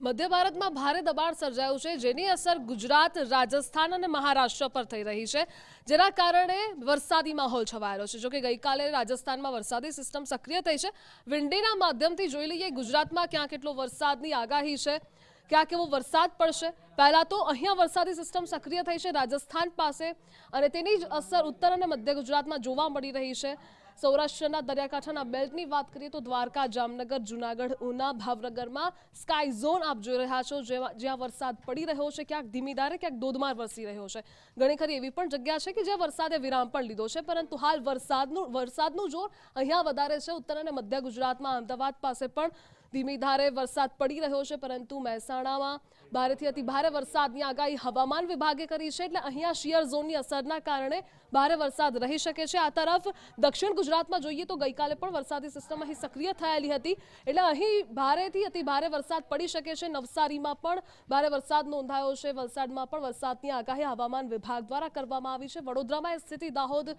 મધ્ય ભારતમાં ભારે દબાણ સર્જાયું છે, જેની અસર ગુજરાત, રાજસ્થાન અને મહારાષ્ટ્ર પર થઈ રહી છે. જેના કારણે વરસાદી માહોલ છવાયેલો છે. જોકે ગઈકાલે રાજસ્થાનમાં વરસાદી સિસ્ટમ સક્રિય થઈ છે. વિંડીના માધ્યમથી જોઈ લઈએ, ગુજરાતમાં ક્યાં કેટલો વરસાદની આગાહી છે. ક્યાં કેવો વરસાદ પડશે? પહેલાં તો અહીંયા વરસાદી સિસ્ટમ સક્રિય થઈ છે રાજસ્થાન પાસે અને તેની જ અસર ઉત્તર અને મધ્ય ગુજરાતમાં જોવા મળી રહી છે. સૌરાષ્ટ્રના દરિયાકાંઠાના બેલ્ટની વાત કરીએ તો દ્વારકા, જામનગર, જુનાગઢ, ઉના, ભાવનગરમાં સ્કાય ઝોન આપ જોઈ રહ્યા છો. જ્યાં વરસાદ પડી રહ્યો છે, ક્યાંક ધીમીધારે ક્યાંક ધોધમાર વરસી રહ્યો છે. ઘણી ખરી એવી પણ જગ્યા છે કે જ્યાં વરસાદે વિરામ પણ લીધો છે. પરંતુ હાલ વરસાદનું વરસાદનું જોર અહીંયા વધારે છે. ઉત્તર અને મધ્ય ગુજરાતમાં અમદાવાદ પાસે પણ ધીમી ધારે વરસાદ પડી રહ્યો છે, પરંતુ મહેસાણામાં ભારેથી અતિ ભારે વરસાદની આગાહી હવામાન વિભાગે કરી છે, એટલે અહીંયા શિયર ઝોનની અસરના કારણે ભારે વરસાદ રહી શકે છે. આ તરફ દક્ષિણ ગુજરાતમાં જોઈએ તો ગઈકાલે પણ વરસાદી સિસ્ટમ અહીં સક્રિય થયેલી હતી, એટલે અહીં ભારેથી અતિ ભારે વરસાદ પડી શકે છે. નવસારીમાં પણ ભારે વરસાદ નોંધાયો છે. વલસાડમાં પણ વરસાદની આગાહી હવામાન વિભાગ દ્વારા કરવામાં આવી છે. વડોદરામાં સ્થિતિ દાહોદ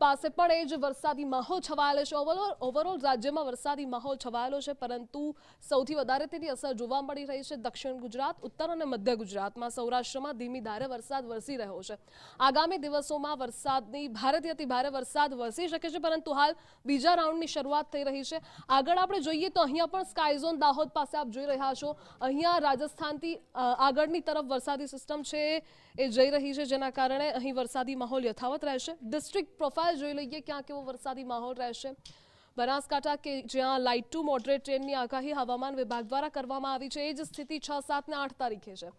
પાસે પણ એ જ વરસાદી માહોલ છવાયેલો છે. ઓવરઓલ ઓવરઓલ રાજ્યમાં વરસાદી માહોલ છવાયેલો છે, પરંતુ સૌથી વધારે તેની અસર જોવા મળી રહી છે દક્ષિણ ગુજરાત, ઉત્તર અને મધ્ય ગુજરાતમાં. સૌરાષ્ટ્રમાં ધીમી ધારે વરસાદ વરસી રહ્યો છે. આગામી દિવસોમાં વરસાદની ભારેથી અતિ ભારે વરસાદ વરસી શકે છે, પરંતુ હાલ બીજા રાઉન્ડની શરૂઆત થઈ રહી છે. આગળ આપણે જોઈએ તો અહીંયા પણ સ્કાય ઝોન દાહોદ પાસે આપ જોઈ રહ્યા છો. અહીંયા રાજસ્થાનથી આગળની તરફ વરસાદી સિસ્ટમ છે એ જઈ રહી છે, જેના કારણે અહીં વરસાદી માહોલ યથાવત રહેશે. ડિસ્ટ્રિક્ટ પ્રોફાઇલ જોઈ લઈએ ક્યાં કેવો વરસાદી માહોલ રહેશે. બનાસકાંઠા કે જ્યાં લાઇટ ટુ મોડરેટ ટ્રેનની આગાહી હવામાન વિભાગ દ્વારા કરવામાં આવી છે, એ જ સ્થિતિ છ, સાત ને આઠ તારીખે છે.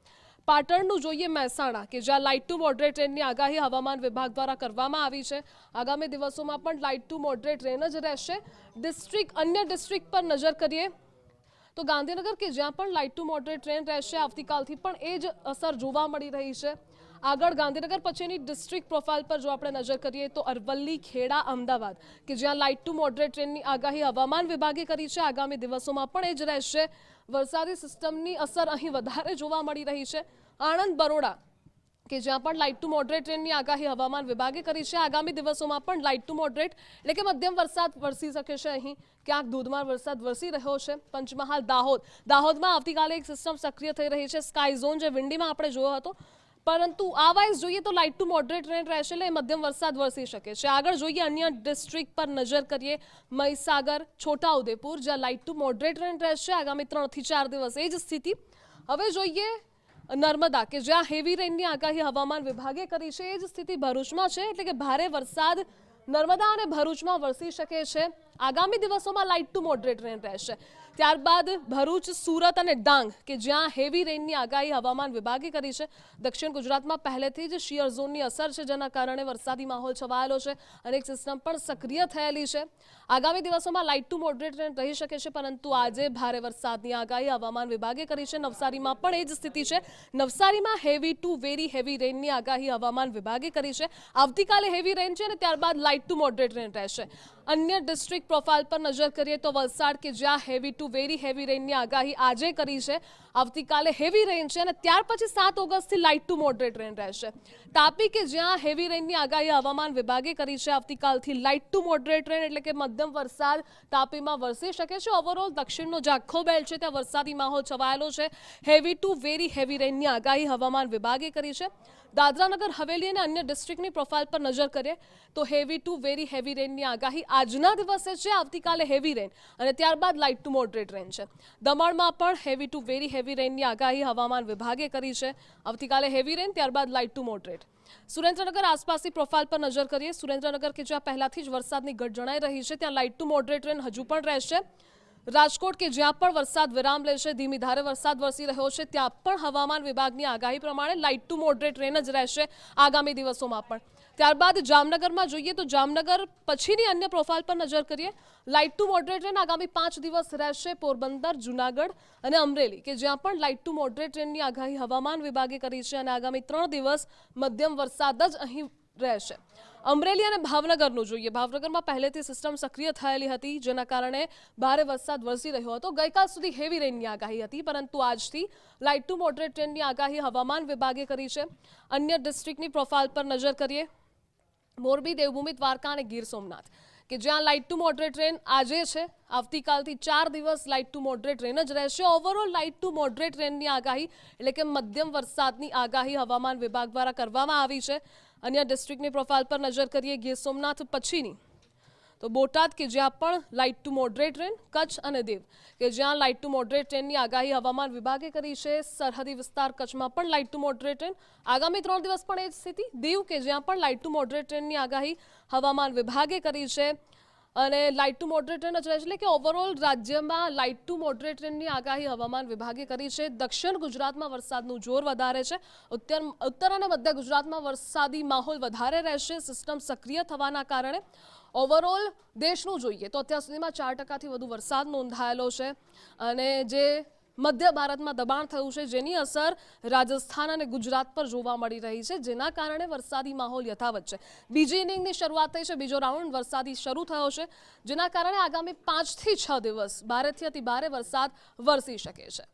પાટણનું જોઈએ મહેસાણા, કે જ્યાં લાઇટ ટુ મોડરેટ ટ્રેનની આગાહી હવામાન વિભાગ દ્વારા કરવામાં આવી છે. આગામી દિવસોમાં પણ લાઇટ ટુ મોડરેટ ટ્રેન જ રહેશે. ડિસ્ટ્રિક્ટ અન્ય ડિસ્ટ્રિક્ટ પર નજર કરીએ તો ગાંધીનગર, કે જ્યાં પણ લાઇટ ટુ મોડરેટ ટ્રેન રહેશે, આવતીકાલથી પણ એ જ અસર જોવા મળી રહી છે. આગળ ગાંધીનગર પછીની ડિસ્ટ્રિક્ટ પ્રોફાઇલ પર જો આપણે નજર કરીએ તો અરવલ્લી, ખેડા, અમદાવાદ, કે જ્યાં લાઇટ ટુ મોડરેટ ટ્રેનની આગાહી હવામાન વિભાગે કરી છે, આગામી દિવસોમાં પણ એ જ રહેશે. વરસાદી સિસ્ટમની અસર અહીં વધારે જોવા મળી રહી છે. આણંદ, બરોડા, કે જ્યાં પણ લાઇટ ટુ મોડરેટ ટ્રેનની આગાહી હવામાન વિભાગે કરી છે, આગામી દિવસોમાં પણ લાઇટ ટુ મોડરેટ એટલે કે મધ્યમ વરસાદ વરસી શકે છે અહીં. ક્યાંક ધોધમાર વરસાદ વરસી રહ્યો છે. પંચમહાલ, દાહોદ. દાહોદમાં આવતીકાલે એક સિસ્ટમ સક્રિય થઈ રહી છે. સ્કાય ઝોન જે વિંડીમાં આપણે જોયો હતો પરંતુ આ વાઇઝ જોઈએ તો લાઇટ ટુ મોડરેટ રેન રહેશે એટલે મધ્યમ વરસાદ વરસી શકે છે. આગળ જોઈએ અન્ય ડિસ્ટ્રિક્ટ પર નજર કરીએ, મહીસાગર, છોટાઉદેપુર, જ્યાં લાઇટ ટુ મોડરેટ રેન રહેશે આગામી ત્રણથી ચાર દિવસ એ જ સ્થિતિ. હવે જોઈએ નર્મદા, કે જ્યાં હેવી રેનની આગાહી હવામાન વિભાગે કરી છે. એ જ સ્થિતિ ભરૂચમાં છે, એટલે કે ભારે વરસાદ નર્મદા અને ભરૂચમાં વરસી શકે છે. આગામી દિવસોમાં લાઇટ ટુ મોડરેટ રેન રહેશે ત્યારબાદ ભરૂચ, સુરત અને ડાંગ, કે જ્યાં હેવી રેનની આગાહી હવામાન વિભાગે કરી છે. દક્ષિણ ગુજરાતમાં પહેલેથી જ શિયર ઝોનની અસર છે, જેના કારણે વરસાદી માહોલ છવાયેલો છે અને એક સિસ્ટમ પણ સક્રિય થયેલી છે. આગામી દિવસોમાં લાઇટ ટુ મોડરેટ રહી શકે છે, પરંતુ આજે ભારે વરસાદની આગાહી હવામાન વિભાગે કરી છે. નવસારીમાં પણ એ જ સ્થિતિ છે. નવસારીમાં હેવી ટુ વેરી હેવી રેનની આગાહી હવામાન વિભાગે કરી છે. આવતીકાલે હેવી રેન છે અને ત્યારબાદ લાઇટ ટુ મોડરેટ રેન રહેશે. અન્ય ડિસ્ટ્રિક્ટ પ્રોફાઇલ પર નજર કરીએ તો વલસાડ કે જ્યાં હેવી ટુ વેરી હેવી રેનની આગાહી આજે કરી છે. આવતીકાલે હેવી રેન છે અને ત્યાર પછી સાત ઓગસ્ટથી લાઇટ ટુ મોડરેટ રેન રહેશે. તાપી કે જ્યાં હેવી રેનની આગાહી હવામાન વિભાગે કરી છે, આવતીકાલથી લાઇટ ટુ મોડરેટ રેન એટલે કે મધ્યમ વરસાદ તાપીમાં વરસી શકે છે. ઓવરઓલ દક્ષિણનો જે આખો બેલ્ટ છે, ત્યાં વરસાદી માહોલ છવાયેલો છે. હેવી ટુ વેરી હેવી રેનની આગાહી હવામાન વિભાગે કરી છે. દાદરાનગર હવેલી અને અન્ય ડિસ્ટ્રિક્ટની પ્રોફાઇલ પર નજર કરીએ તો હેવી ટુ વેરી હેવી રેનની આગાહી આજના દિવસે છે, આવતીકાલે હેવી રેન અને ત્યારબાદ લાઇટ ટુ મોડરેટ રેન છે. દમણમાં પણ હેવી ટુ વેરી હેવી રેનની આગાહી હવામાન વિભાગે કરી છે. આવતીકાલે હેવી રેન ત્યારબાદ લાઇટ ટુ મોડરેટ સુરેન્દ્રનગર આસપાસની પ્રોફાઇલ પર નજર કરીએ. સુરેન્દ્રનગર કે જ્યાં પહેલાથી જ વરસાદની ઘટ જણાઈ રહી છે, ત્યાં લાઇટ ટુ મોડરેટ રેન હજુ પણ રહેશે. રાજકોટ કે જ્યાં પણ વરસાદ વિરામ લેશે, ધીમી ધારે વરસાદ વરસી રહ્યો છે, ત્યાં પણ હવામાન વિભાગની આગાહી પ્રમાણે લાઇટ ટુ મોડરેટ ટ્રેન જ રહેશે આગામી દિવસોમાં પણ. ત્યારબાદ જામનગરમાં જોઈએ તો જામનગર પછીની અન્ય પ્રોફાઇલ પર નજર કરીએ લાઇટ ટુ મોડરેટ રેન આગામી પાંચ દિવસ રહેશે પોરબંદર, જુનાગઢ અને અમરેલી કે જ્યાં પણ લાઇટ ટુ મોડરેટ ટ્રેનની આગાહી હવામાન વિભાગે કરી છે અને આગામી ત્રણ દિવસ મધ્યમ વરસાદ જ અહીં રહેશે. અમરેલી અને ભાવનગરનું જોઈએ. ભાવનગરમાં પહેલેથી સિસ્ટમ સક્રિય થયેલી હતી, જેના કારણે ભારે વરસાદ વરસી રહ્યો હતો. ગઈકાલ સુધી હેવી રેનની આગાહી હતી, પરંતુ આજથી લાઇટ ટુ મોડરેટ ટ્રેનની આગાહી હવામાન વિભાગે કરી છે. અન્ય ડિસ્ટ્રિક્ટની પ્રોફાઇલ પર નજર કરીએ. મોરબી, દેવભૂમિ, દ્વારકા અને ગીર સોમનાથ. કે જ્યાં લાઇટ ટુ મોડરેટ ટ્રેન આજે છે, આવતીકાલથી ચાર દિવસ લાઇટ ટુ મોડરેટ ટ્રેન જ રહેશે. ઓવરઓલ લાઇટ ટુ મોડરેટ ટ્રેનની આગાહી, એટલે કે મધ્યમ વરસાદની આગાહી હવામાન વિભાગ દ્વારા કરવામાં આવી છે. અન્ય ડિસ્ટ્રિક્ટની પ્રોફાઇલ પર નજર કરીએ, ગીર સોમનાથ પછીની. તો બોટાદ કે જ્યાં પણ light to moderate rain Kutch અને દીવ. કે જ્યાં લાઇટ ટુ મોડરેટ ટ્રેનની આગાહી હવામાન વિભાગે કરી છે, સરહદી વિસ્તાર કચ્છમાં પણ લાઇટ ટુ મોડરેટ ટ્રેન આગામી ત્રણ દિવસ પણ એ જ સ્થિતિ. દીવ કે જ્યાં પણ લાઇટ ટુ મોડરેટ ટ્રેનની આગાહી હવામાન વિભાગે કરી છે અને લાઇટ ટુ મોડરેટ છે એટલે કે ઓવરઓલ રાજ્યમાં લાઇટ ટુ મોડરેટ ટ્રેનની આગાહી હવામાન વિભાગે કરી છે. દક્ષિણ ગુજરાતમાં વરસાદનું જોર વધારે છે. ઉત્તર ઉત્તર અને મધ્ય ગુજરાતમાં વરસાદી માહોલ વધારે રહેશે. સિસ્ટમ સક્રિય થવાના કારણે ઓવરઓલ દેશનું જોઈએ તો અત્યાર સુધીમાં ચાર ટકાથી વધુ વરસાદ નોંધાયેલો છે. અને જે મધ્ય ભારતમાં દબાણ થયું છે, જેની અસર રાજસ્થાન અને ગુજરાત પર જોવા મળી રહી છે, જેના કારણે વરસાદી માહોલ યથાવત છે. બીજી ઇનિંગની શરૂઆત થઈ છે, બીજો રાઉન્ડ વરસાદી શરૂ થયો છે, જેના કારણે આગામી પાંચથી છ દિવસ ભારેથી અતિ ભારે વરસાદ વરસી શકે છે.